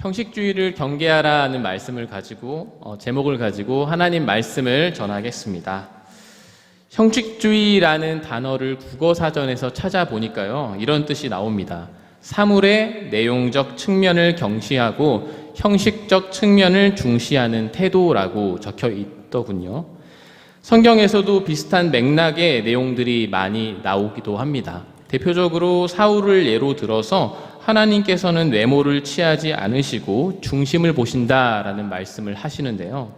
형식주의를 경계하라는 말씀을 가지고 어, 제목을 가지고 하나님 말씀을 전하겠습니다. 형식주의라는 단어를 국어 사전에서 찾아보니까요. 이런 뜻이 나옵니다. 사물의 내용적 측면을 경시하고 형식적 측면을 중시하는 태도라고 적혀 있더군요. 성경에서도 비슷한 맥락의 내용들이 많이 나오기도 합니다. 대표적으로 사울을 예로 들어서 하나님께서는 외모를 취하지 않으시고 중심을 보신다라는 말씀을 하시는데요.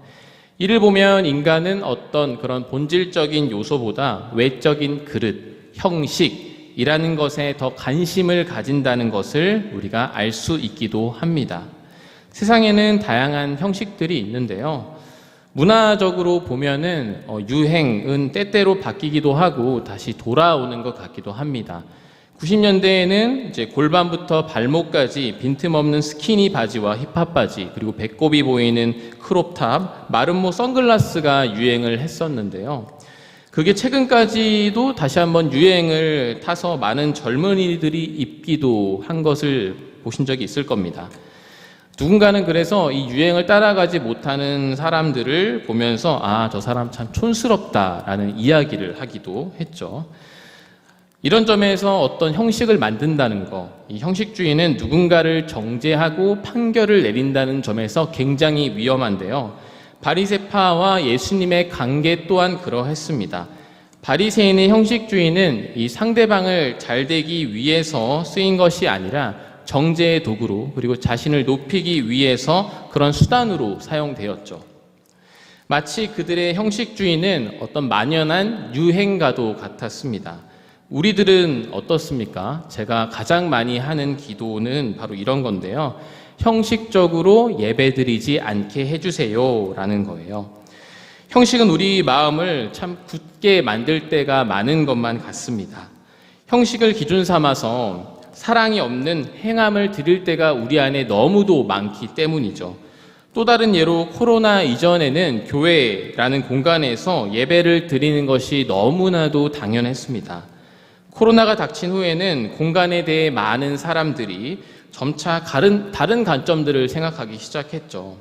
이를 보면 인간은 어떤 그런 본질적인 요소보다 외적인 그릇, 형식이라는 것에 더 관심을 가진다는 것을 우리가 알 수 있기도 합니다. 세상에는 다양한 형식들이 있는데요. 문화적으로 보면은 어, 유행은 때때로 바뀌기도 하고 다시 돌아오는 것 같기도 합니다. 90년대에는 이제 골반부터 발목까지 빈틈없는 스키니 바지와 힙합 바지 그리고 배꼽이 보이는 크롭탑, 마름모 선글라스가 유행을 했었는데요. 그게 최근까지도 다시 한번 유행을 타서 많은 젊은이들이 입기도 한 것을 보신 적이 있을 겁니다. 누군가는 그래서 이 유행을 따라가지 못하는 사람들을 보면서 아, 저 사람 참 촌스럽다라는 이야기를 하기도 했죠. 이런 점에서 어떤 형식을 만든다는 거, 이 형식주의는 누군가를 정죄하고 판결을 내린다는 점에서 굉장히 위험한데요. 바리세파와 예수님의 관계 또한 그러했습니다. 바리새인의 형식주의는 이 상대방을 잘 되기 위해서 쓰인 것이 아니라 정제의 도구로 그리고 자신을 높이기 위해서 그런 수단으로 사용되었죠. 마치 그들의 형식주의는 어떤 만연한 유행가도 같았습니다. 우리들은 어떻습니까? 제가 가장 많이 하는 기도는 바로 이런 건데요. 형식적으로 예배드리지 않게 해주세요. 라는 거예요. 형식은 우리 마음을 참 굳게 만들 때가 많은 것만 같습니다. 형식을 기준 삼아서 사랑이 없는 행함을 드릴 때가 우리 안에 너무도 많기 때문이죠. 또 다른 예로 코로나 이전에는 교회라는 공간에서 예배를 드리는 것이 너무나도 당연했습니다. 코로나가 닥친 후에는 공간에 대해 많은 사람들이 점차 다른, 다른 관점들을 생각하기 시작했죠.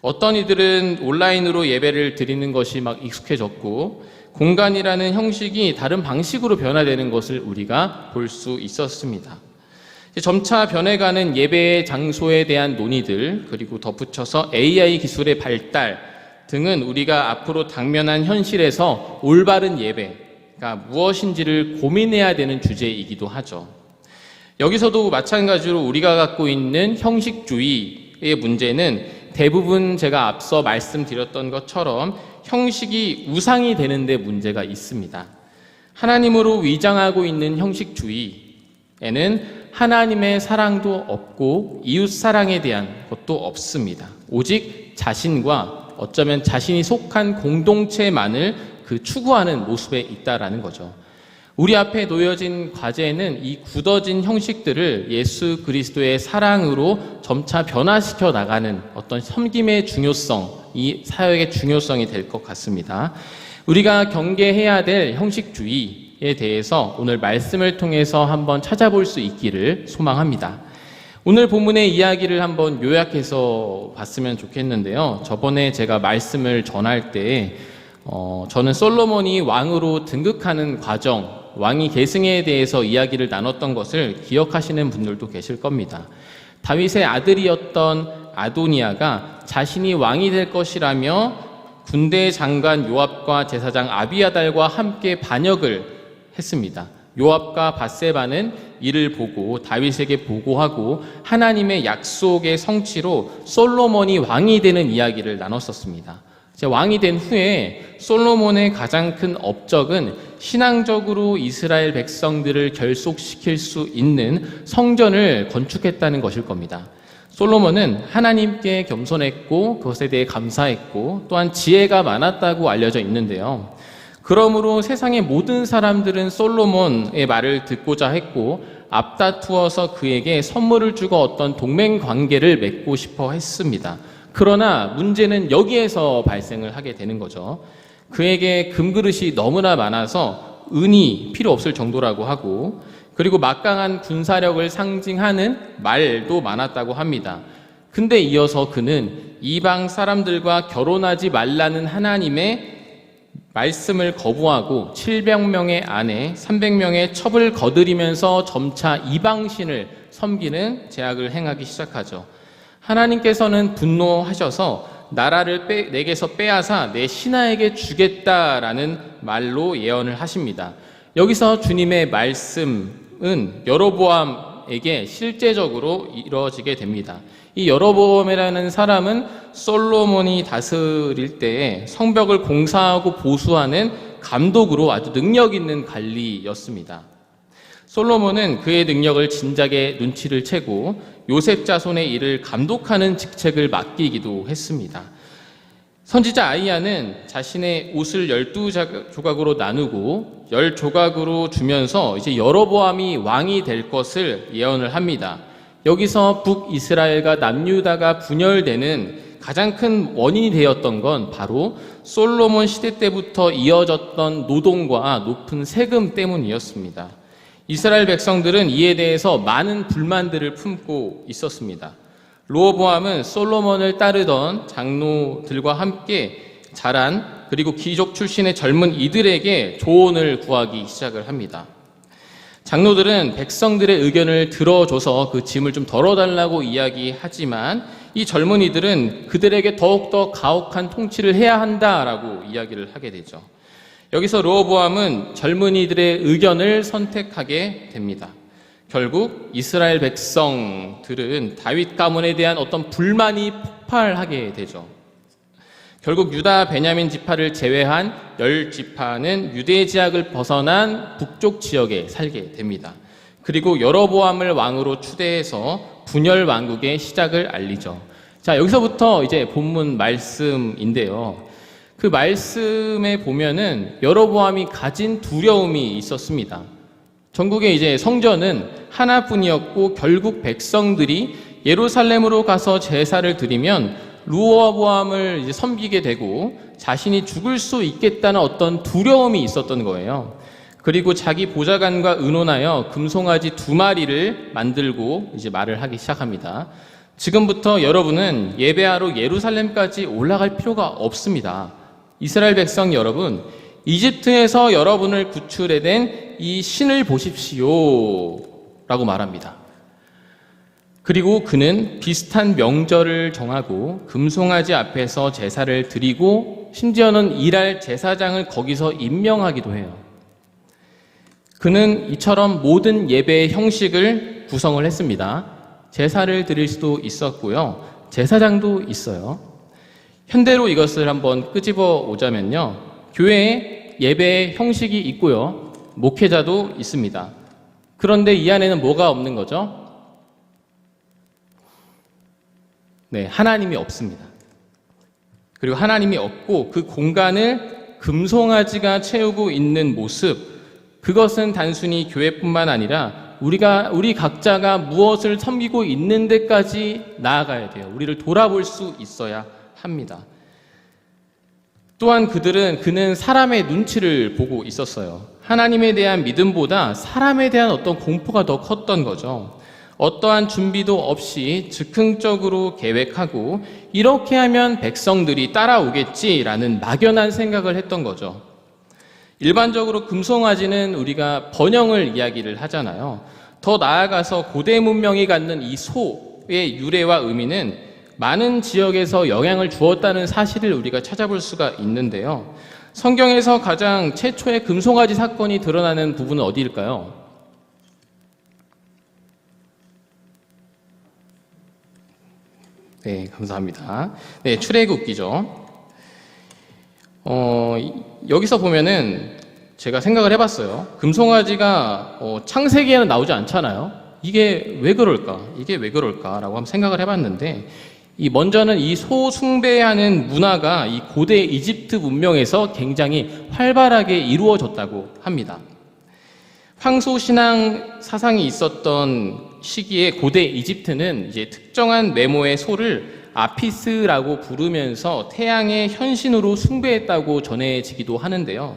어떤 이들은 온라인으로 예배를 드리는 것이 막 익숙해졌고, 공간이라는 형식이 다른 방식으로 변화되는 것을 우리가 볼 수 있었습니다. 점차 변해가는 예배의 장소에 대한 논의들, 그리고 덧붙여서 AI 기술의 발달 등은 우리가 앞으로 당면한 현실에서 올바른 예배 가 무엇인지를 고민해야 되는 주제이기도 하죠. 여기서도 마찬가지로 우리가 갖고 있는 형식주의의 문제는 대부분 제가 앞서 말씀드렸던 것처럼 형식이 우상이 되는데 문제가 있습니다. 하나님으로 위장하고 있는 형식주의에는 하나님의 사랑도 없고 이웃 사랑에 대한 것도 없습니다. 오직 자신과 어쩌면 자신이 속한 공동체만을 그 추구하는 모습에 있다라는 거죠. 우리 앞에 놓여진 과제는 이 굳어진 형식들을 예수 그리스도의 사랑으로 점차 변화시켜 나가는 어떤 섬김의 중요성, 이 사역의 중요성이 될 것 같습니다. 우리가 경계해야 될 형식주의에 대해서 오늘 말씀을 통해서 한번 찾아볼 수 있기를 소망합니다. 오늘 본문의 이야기를 한번 요약해서 봤으면 좋겠는데요. 저번에 제가 말씀을 전할 때, 어, 저는 솔로몬이 왕으로 등극하는 과정, 왕위 계승에 대해서 이야기를 나눴던 것을 기억하시는 분들도 계실 겁니다. 다윗의 아들이었던 아도니아가 자신이 왕이 될 것이라며 군대 장관 요압과 제사장 아비아달과 함께 반역을 했습니다. 요압과 바세바는 이를 보고 다윗에게 보고하고 하나님의 약속의 성취로 솔로몬이 왕이 되는 이야기를 나눴었습니다. 왕이 된 후에 솔로몬의 가장 큰 업적은 신앙적으로 이스라엘 백성들을 결속시킬 수 있는 성전을 건축했다는 것일 겁니다. 솔로몬은 하나님께 겸손했고 그것에 대해 감사했고 또한 지혜가 많았다고 알려져 있는데요. 그러므로 세상의 모든 사람들은 솔로몬의 말을 듣고자 했고 앞다투어서 그에게 선물을 주고 어떤 동맹 관계를 맺고 싶어 했습니다. 그러나 문제는 여기에서 발생을 하게 되는 거죠. 그에게 금그릇이 너무나 많아서 은이 필요 없을 정도라고 하고 그리고 막강한 군사력을 상징하는 말도 많았다고 합니다. 근데 이어서 그는 이방 사람들과 결혼하지 말라는 하나님의 말씀을 거부하고 700명의 아내, 300명의 첩을 거드리면서 점차 이방신을 섬기는 제약을 행하기 시작하죠. 하나님께서는 분노하셔서 나라를 빼, 내게서 빼앗아 내 신하에게 주겠다라는 말로 예언을 하십니다. 여기서 주님의 말씀은 여로보암에게 실제적으로 이루어지게 됩니다. 이 여로보암이라는 사람은 솔로몬이 다스릴 때에 성벽을 공사하고 보수하는 감독으로 아주 능력 있는 관리였습니다. 솔로몬은 그의 능력을 진작에 눈치를 채고 요셉 자손의 일을 감독하는 직책을 맡기기도 했습니다. 선지자 아이야는 자신의 옷을 열두 조각으로 나누고 열 조각으로 주면서 이제 여로보암이 왕이 될 것을 예언을 합니다. 여기서 북이스라엘과 남유다가 분열되는 가장 큰 원인이 되었던 건 바로 솔로몬 시대 때부터 이어졌던 노동과 높은 세금 때문이었습니다. 이스라엘 백성들은 이에 대해서 많은 불만들을 품고 있었습니다. 로보암은 솔로몬을 따르던 장로들과 함께 자란 그리고 귀족 출신의 젊은 이들에게 조언을 구하기 시작을 합니다. 장로들은 백성들의 의견을 들어줘서 그 짐을 좀 덜어달라고 이야기하지만 이 젊은이들은 그들에게 더욱더 가혹한 통치를 해야 한다라고 이야기를 하게 되죠. 여기서 로보암은 젊은이들의 의견을 선택하게 됩니다. 결국 이스라엘 백성들은 다윗 가문에 대한 어떤 불만이 폭발하게 되죠. 결국 유다 베냐민 지파를 제외한 열 지파는 유대 지역을 벗어난 북쪽 지역에 살게 됩니다. 그리고 여러보암을 왕으로 추대해서 분열 왕국의 시작을 알리죠. 자, 여기서부터 이제 본문 말씀인데요. 그 말씀에 보면은 여러보암이 가진 두려움이 있었습니다. 전국의 이제 성전은 하나뿐이었고 결국 백성들이 예루살렘으로 가서 제사를 드리면 루어보암을 이제 섬기게 되고 자신이 죽을 수 있겠다는 어떤 두려움이 있었던 거예요. 그리고 자기 보좌관과 의논하여 금송아지 두 마리를 만들고 이제 말을 하기 시작합니다. 지금부터 여러분은 예배하러 예루살렘까지 올라갈 필요가 없습니다. 이스라엘 백성 여러분, 이집트에서 여러분을 구출해낸 이 신을 보십시오. 라고 말합니다. 그리고 그는 비슷한 명절을 정하고 금송아지 앞에서 제사를 드리고 심지어는 일할 제사장을 거기서 임명하기도 해요. 그는 이처럼 모든 예배의 형식을 구성을 했습니다. 제사를 드릴 수도 있었고요. 제사장도 있어요. 현대로 이것을 한번 끄집어 오자면요. 교회에 예배의 형식이 있고요. 목회자도 있습니다. 그런데 이 안에는 뭐가 없는 거죠? 네, 하나님이 없습니다. 그리고 하나님이 없고 그 공간을 금송아지가 채우고 있는 모습, 그것은 단순히 교회뿐만 아니라 우리가 우리 각자가 무엇을 섬기고 있는 데까지 나아가야 돼요. 우리를 돌아볼 수 있어야 합니다. 또한 그들은 그는 사람의 눈치를 보고 있었어요. 하나님에 대한 믿음보다 사람에 대한 어떤 공포가 더 컸던 거죠. 어떠한 준비도 없이 즉흥적으로 계획하고 이렇게 하면 백성들이 따라오겠지라는 막연한 생각을 했던 거죠. 일반적으로 금송아지는 우리가 번영을 이야기를 하잖아요. 더 나아가서 고대 문명이 갖는 이 소의 유래와 의미는 많은 지역에서 영향을 주었다는 사실을 우리가 찾아볼 수가 있는데요. 성경에서 가장 최초의 금송아지 사건이 드러나는 부분은 어디일까요? 네, 감사합니다. 네, 출애굽기죠. 어, 여기서 보면은 제가 생각을 해봤어요. 금송아지가 어, 창세기에는 나오지 않잖아요. 이게 왜 그럴까? 이게 왜 그럴까라고 한번 생각을 해봤는데, 이 먼저는 이 소 숭배하는 문화가 이 고대 이집트 문명에서 굉장히 활발하게 이루어졌다고 합니다. 황소 신앙 사상이 있었던 시기에 고대 이집트는 이제 특정한 메모의 소를 아피스라고 부르면서 태양의 현신으로 숭배했다고 전해지기도 하는데요.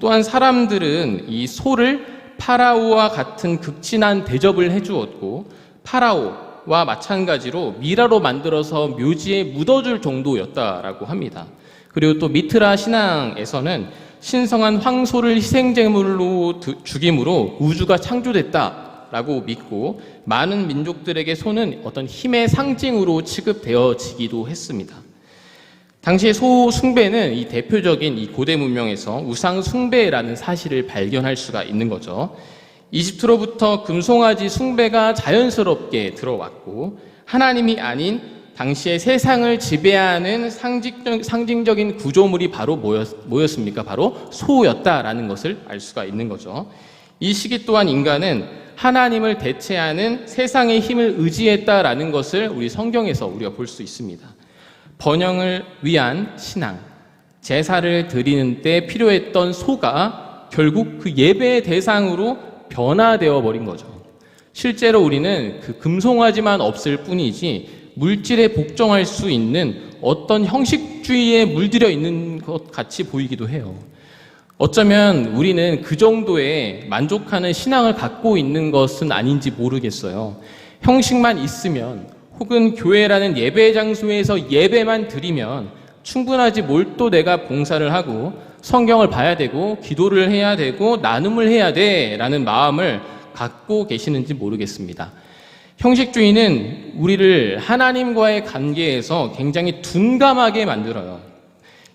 또한 사람들은 이 소를 파라오와 같은 극진한 대접을 해주었고 파라오 와 마찬가지로 미라로 만들어서 묘지에 묻어줄 정도였다라고 합니다. 그리고 또 미트라 신앙에서는 신성한 황소를 희생제물로 두- 죽임으로 우주가 창조됐다라고 믿고 많은 민족들에게 소는 어떤 힘의 상징으로 취급되어지기도 했습니다. 당시에 소 숭배는 이 대표적인 이 고대 문명에서 우상 숭배라는 사실을 발견할 수가 있는 거죠. 이집트로부터 금송아지 숭배가 자연스럽게 들어왔고 하나님이 아닌 당시의 세상을 지배하는 상징적, 상징적인 구조물이 바로 뭐였, 뭐였 습니까? 바로 소였다라는 것을 알 수가 있는 거죠. 이 시기 또한 인간은 하나님을 대체하는 세상의 힘을 의지했다라는 것을 우리 성경에서 우리가 볼 수 있습니다. 번영을 위한 신앙, 제사를 드리는 때 필요했던 소가 결국 그 예배의 대상으로 변화되어 버린 거죠. 실제로 우리는 그 금송아지만 없을 뿐이지 물질에 복종할 수 있는 어떤 형식주의에 물들여 있는 것 같이 보이기도 해요. 어쩌면 우리는 그 정도의 만족하는 신앙을 갖고 있는 것은 아닌지 모르겠어요. 형식만 있으면 혹은 교회라는 예배 장소에서 예배만 드리면 충분하지 뭘 또 내가 봉사를 하고 성경을 봐야 되고 기도를 해야 되고 나눔을 해야 돼라는 마음을 갖고 계시는지 모르겠습니다. 형식주의는 우리를 하나님과의 관계에서 굉장히 둔감하게 만들어요.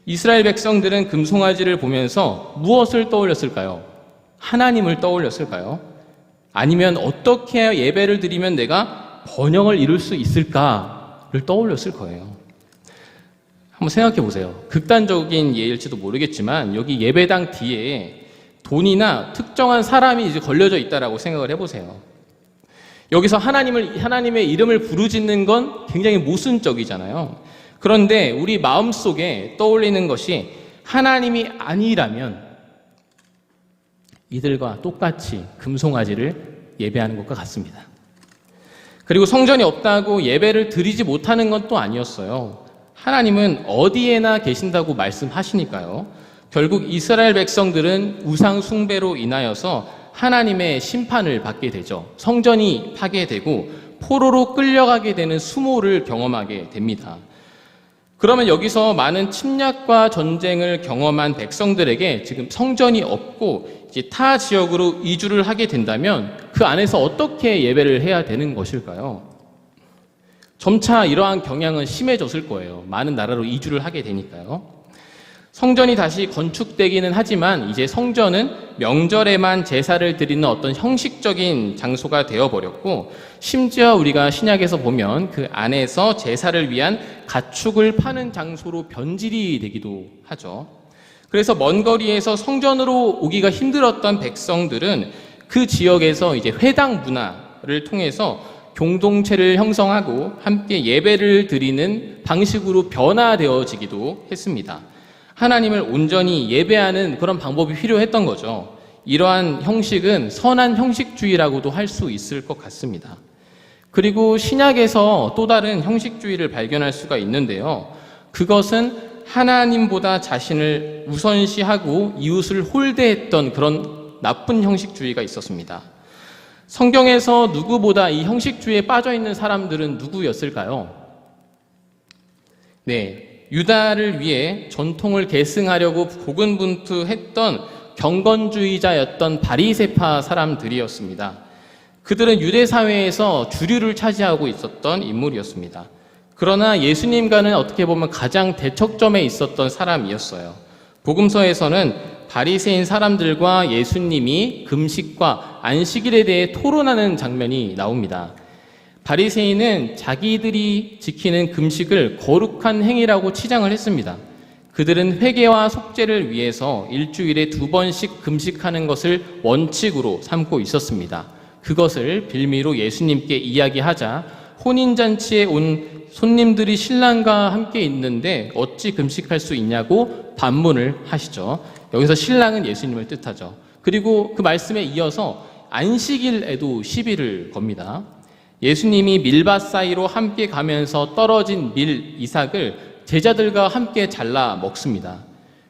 이스라엘 백성들은 금송아지를 보면서 무엇을 떠올렸을까요? 하나님을 떠올렸을까요? 아니면 어떻게 예배를 드리면 내가 번영을 이룰 수 있을까를 떠올렸을 거예요. 한번 생각해 보세요. 극단적인 예일지도 모르겠지만 여기 예배당 뒤에 돈이나 특정한 사람이 이제 걸려져 있다라고 생각을 해보세요. 여기서 하나님을 하나님의 이름을 부르짖는 건 굉장히 모순적이잖아요. 그런데 우리 마음 속에 떠올리는 것이 하나님이 아니라면 이들과 똑같이 금송아지를 예배하는 것과 같습니다. 그리고 성전이 없다고 예배를 드리지 못하는 건 또 아니었어요. 하나님은 어디에나 계신다고 말씀하시니까요. 결국 이스라엘 백성들은 우상 숭배로 인하여서 하나님의 심판을 받게 되죠. 성전이 파괴되고 포로로 끌려가게 되는 수모를 경험하게 됩니다. 그러면 여기서 많은 침략과 전쟁을 경험한 백성들에게 지금 성전이 없고 이제 타 지역으로 이주를 하게 된다면 그 안에서 어떻게 예배를 해야 되는 것일까요? 점차 이러한 경향은 심해졌을 거예요. 많은 나라로 이주를 하게 되니까요. 성전이 다시 건축되기는 하지만 이제 성전은 명절에만 제사를 드리는 어떤 형식적인 장소가 되어버렸고 심지어 우리가 신약에서 보면 그 안에서 제사를 위한 가축을 파는 장소로 변질이 되기도 하죠. 그래서 먼 거리에서 성전으로 오기가 힘들었던 백성들은 그 지역에서 이제 회당 문화를 통해서 공동체를 형성하고 함께 예배를 드리는 방식으로 변화되어지기도 했습니다. 하나님을 온전히 예배하는 그런 방법이 필요했던 거죠. 이러한 형식은 선한 형식주의라고도 할 수 있을 것 같습니다. 그리고 신약에서 또 다른 형식주의를 발견할 수가 있는데요. 그것은 하나님보다 자신을 우선시하고 이웃을 홀대했던 그런 나쁜 형식주의가 있었습니다. 성경에서 누구보다 이 형식주의에 빠져 있는 사람들은 누구였을까요? 네, 유다를 위해 전통을 계승하려고 고군분투했던 경건주의자였던 바리세파 사람들이었습니다. 그들은 유대 사회에서 주류를 차지하고 있었던 인물이었습니다. 그러나 예수님과는 어떻게 보면 가장 대척점에 있었던 사람이었어요. 복음서에서는 바리새인 사람들과 예수님이 금식과 안식일에 대해 토론하는 장면이 나옵니다. 바리새인은 자기들이 지키는 금식을 거룩한 행위라고 치장을 했습니다. 그들은 회개와 속죄를 위해서 일주일에 두 번씩 금식하는 것을 원칙으로 삼고 있었습니다. 그것을 빌미로 예수님께 이야기하자 혼인잔치에 온 손님들이 신랑과 함께 있는데 어찌 금식할 수 있냐고 반문을 하시죠. 여기서 신랑은 예수님을 뜻하죠. 그리고 그 말씀에 이어서 안식일에도 시비를 겁니다. 예수님이 밀밭 사이로 함께 가면서 떨어진 밀 이삭을 제자들과 함께 잘라 먹습니다.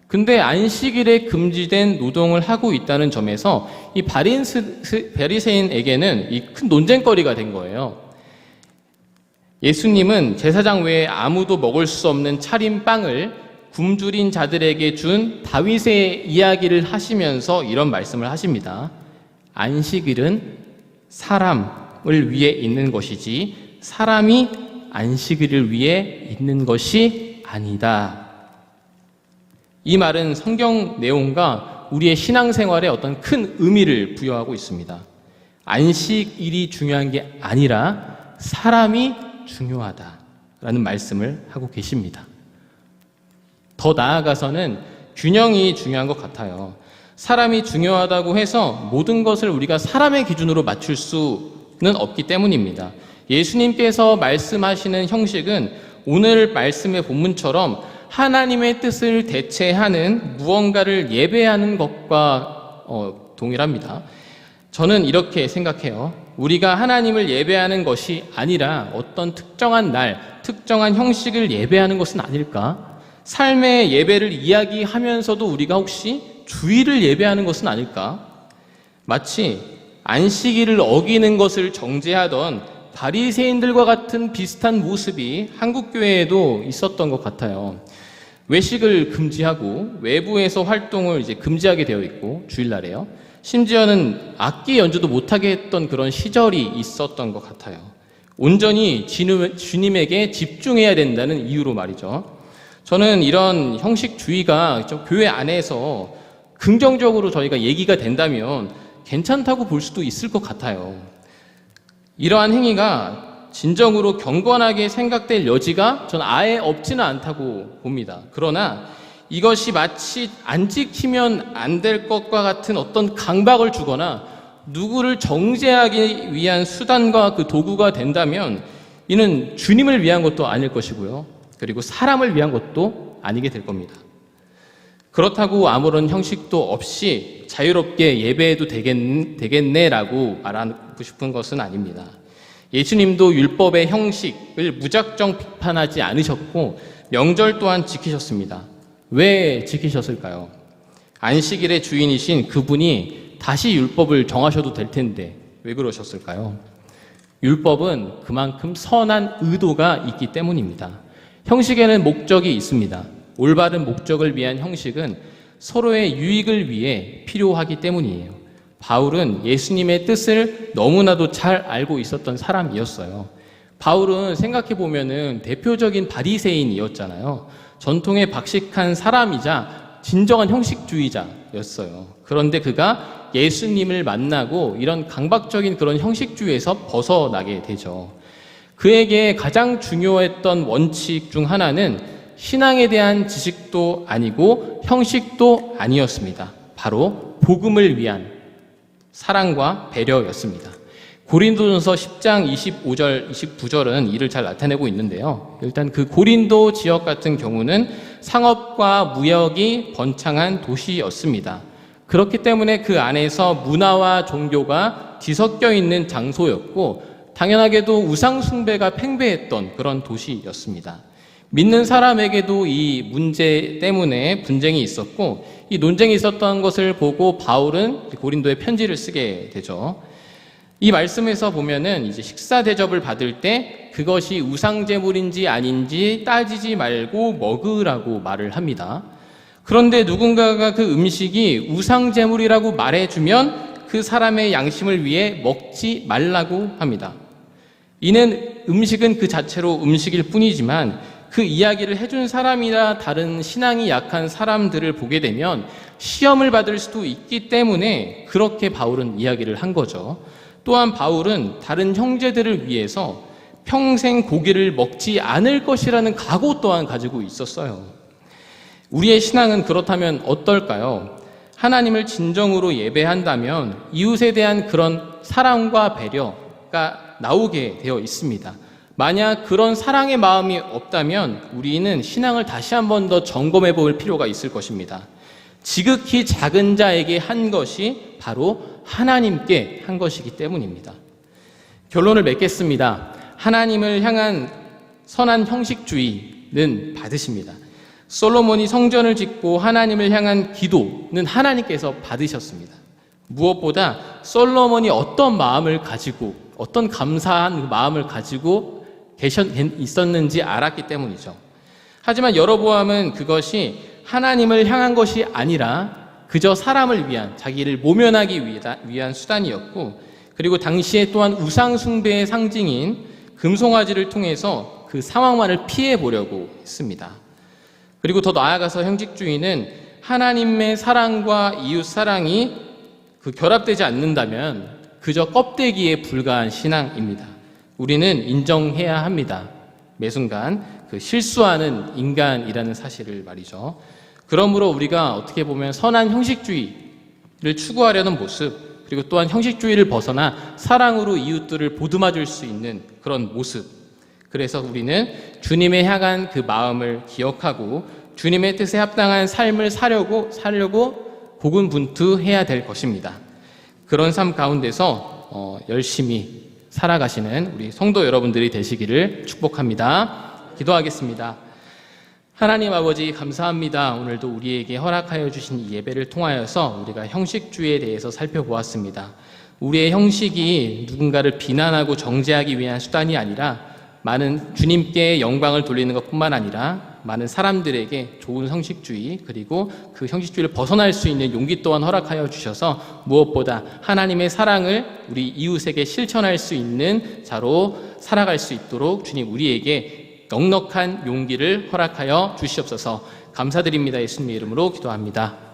근데 안식일에 금지된 노동을 하고 있다는 점에서 이 바린스, 베리세인에게는 이 큰 논쟁거리가 된 거예요. 예수님은 제사장 외에 아무도 먹을 수 없는 차린 빵을 굶주린 자들에게 준 다윗의 이야기를 하시면서 이런 말씀을 하십니다. 안식일은 사람을 위해 있는 것이지 사람이 안식일을 위해 있는 것이 아니다. 이 말은 성경 내용과 우리의 신앙생활에 어떤 큰 의미를 부여하고 있습니다. 안식일이 중요한 게 아니라 사람이 중요하다라는 말씀을 하고 계십니다. 더 나아가서는 균형이 중요한 것 같아요. 사람이 중요하다고 해서 모든 것을 우리가 사람의 기준으로 맞출 수는 없기 때문입니다. 예수님께서 말씀하시는 형식은 오늘 말씀의 본문처럼 하나님의 뜻을 대체하는 무언가를 예배하는 것과 어, 동일합니다. 저는 이렇게 생각해요. 우리가 하나님을 예배하는 것이 아니라 어떤 특정한 날, 특정한 형식을 예배하는 것은 아닐까? 삶의 예배를 이야기하면서도 우리가 혹시 주의를 예배하는 것은 아닐까? 마치 안식일을 어기는 것을 정죄하던 바리새인들과 같은 비슷한 모습이 한국 교회에도 있었던 것 같아요. 외식을 금지하고 외부에서 활동을 이제 금지하게 되어 있고 주일날에요. 심지어는 악기 연주도 못하게 했던 그런 시절이 있었던 것 같아요. 온전히 주님에게 집중해야 된다는 이유로 말이죠. 저는 이런 형식주의가 교회 안에서 긍정적으로 저희가 얘기가 된다면 괜찮다고 볼 수도 있을 것 같아요. 이러한 행위가 진정으로 경건하게 생각될 여지가 저는 아예 없지는 않다고 봅니다. 그러나 이것이 마치 안 지키면 안 될 것과 같은 어떤 강박을 주거나 누구를 정죄하기 위한 수단과 그 도구가 된다면 이는 주님을 위한 것도 아닐 것이고요. 그리고 사람을 위한 것도 아니게 될 겁니다. 그렇다고 아무런 형식도 없이 자유롭게 예배해도 되겠네, 라고 말하고 싶은 것은 아닙니다. 예수님도 율법의 형식을 무작정 비판하지 않으셨고 명절 또한 지키셨습니다. 왜 지키셨을까요? 안식일의 주인이신 그분이 다시 율법을 정하셔도 될 텐데 왜 그러셨을까요? 율법은 그만큼 선한 의도가 있기 때문입니다. 형식에는 목적이 있습니다. 올바른 목적을 위한 형식은 서로의 유익을 위해 필요하기 때문이에요. 바울은 예수님의 뜻을 너무나도 잘 알고 있었던 사람이었어요. 바울은 생각해 보면은 대표적인 바리새인이었잖아요. 전통에 박식한 사람이자 진정한 형식주의자였어요. 그런데 그가 예수님을 만나고 이런 강박적인 그런 형식주의에서 벗어나게 되죠. 그에게 가장 중요했던 원칙 중 하나는 신앙에 대한 지식도 아니고 형식도 아니었습니다. 바로 복음을 위한 사랑과 배려였습니다. 고린도전서 10장 25절, 29절은 이를 잘 나타내고 있는데요. 일단 그 고린도 지역 같은 경우는 상업과 무역이 번창한 도시였습니다. 그렇기 때문에 그 안에서 문화와 종교가 뒤섞여 있는 장소였고 당연하게도 우상숭배가 팽배했던 그런 도시였습니다. 믿는 사람에게도 이 문제 때문에 분쟁이 있었고 이 논쟁이 있었던 것을 보고 바울은 고린도에 편지를 쓰게 되죠. 이 말씀에서 보면은 이제 식사 대접을 받을 때 그것이 우상 제물인지 아닌지 따지지 말고 먹으라고 말을 합니다. 그런데 누군가가 그 음식이 우상 제물이라고 말해주면 그 사람의 양심을 위해 먹지 말라고 합니다. 이는 음식은 그 자체로 음식일 뿐이지만 그 이야기를 해준 사람이나 다른 신앙이 약한 사람들을 보게 되면 시험을 받을 수도 있기 때문에 그렇게 바울은 이야기를 한 거죠. 또한 바울은 다른 형제들을 위해서 평생 고기를 먹지 않을 것이라는 각오 또한 가지고 있었어요. 우리의 신앙은 그렇다면 어떨까요? 하나님을 진정으로 예배한다면 이웃에 대한 그런 사랑과 배려가 나오게 되어 있습니다. 만약 그런 사랑의 마음이 없다면 우리는 신앙을 다시 한 번 더 점검해 볼 필요가 있을 것입니다. 지극히 작은 자에게 한 것이 바로 하나님께 한 것이기 때문입니다. 결론을 맺겠습니다. 하나님을 향한 선한 형식주의는 받으십니다. 솔로몬이 성전을 짓고 하나님을 향한 기도는 하나님께서 받으셨습니다. 무엇보다 솔로몬이 어떤 마음을 가지고 어떤 감사한 마음을 가지고 있었는지 알았기 때문이죠. 하지만 여로보암은 그것이 하나님을 향한 것이 아니라 그저 사람을 위한 자기를 모면하기 위한 수단이었고 그리고 당시에 또한 우상 숭배의 상징인 금송아지를 통해서 그 상황만을 피해 보려고 했습니다. 그리고 더 나아가서 형직주의는 하나님의 사랑과 이웃 사랑이 그 결합되지 않는다면 그저 껍데기에 불과한 신앙입니다. 우리는 인정해야 합니다. 매 순간 그 실수하는 인간이라는 사실을 말이죠. 그러므로 우리가 어떻게 보면 선한 형식주의를 추구하려는 모습, 그리고 또한 형식주의를 벗어나 사랑으로 이웃들을 보듬어 줄 수 있는 그런 모습. 그래서 우리는 주님의 향한 그 마음을 기억하고 주님의 뜻에 합당한 삶을 사려고 살려고 고군분투해야 될 것입니다. 그런 삶 가운데서 어, 열심히 살아가시는 우리 성도 여러분들이 되시기를 축복합니다. 기도하겠습니다. 하나님 아버지 감사합니다. 오늘도 우리에게 허락하여 주신 이 예배를 통하여서 우리가 형식주의에 대해서 살펴보았습니다. 우리의 형식이 누군가를 비난하고 정죄하기 위한 수단이 아니라 많은 주님께 영광을 돌리는 것뿐만 아니라 많은 사람들에게 좋은 형식주의 그리고 그 형식주의를 벗어날 수 있는 용기 또한 허락하여 주셔서 무엇보다 하나님의 사랑을 우리 이웃에게 실천할 수 있는 자로 살아갈 수 있도록 주님 우리에게 넉넉한 용기를 허락하여 주시옵소서 감사드립니다. 예수님의 이름으로 기도합니다.